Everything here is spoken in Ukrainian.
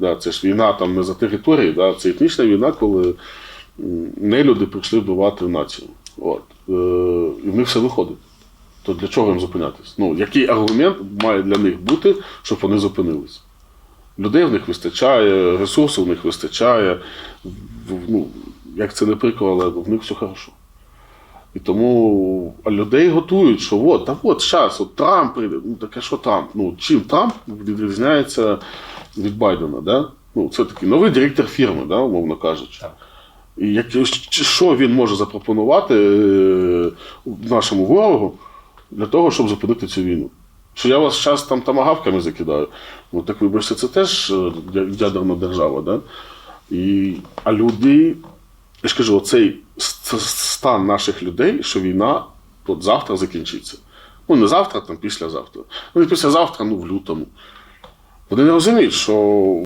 Да, це ж війна там не за території, да, це етнічна війна, коли м, нелюди прийшли вбивати націю. От. Е, і в них все виходить. То для чого їм зупинятись? Ну, який аргумент має для них бути, щоб вони зупинились? Людей в них вистачає, ресурсів в них вистачає. В- Ну, як це не прикро, але в них все хорошо. І тому людей готують, що от, та от зараз, от Трамп прийде. Ну таке що Трамп? Ну, чим Трамп відрізняється від Байдена? Да? Ну, це такий новий директор фірми, да, умовно кажучи. І як, що він може запропонувати е, нашому ворогу для того, щоб зупинити цю війну? Що я вас зараз там тамагавками закидаю. Ну так вибачте, це теж е, ядерна держава, да? І, а люди, я ж кажу, оцей стан наших людей, що війна от завтра закінчиться. Ну, не завтра, там післязавтра. Ну, і післязавтра, ну в лютому. Вони не розуміють, що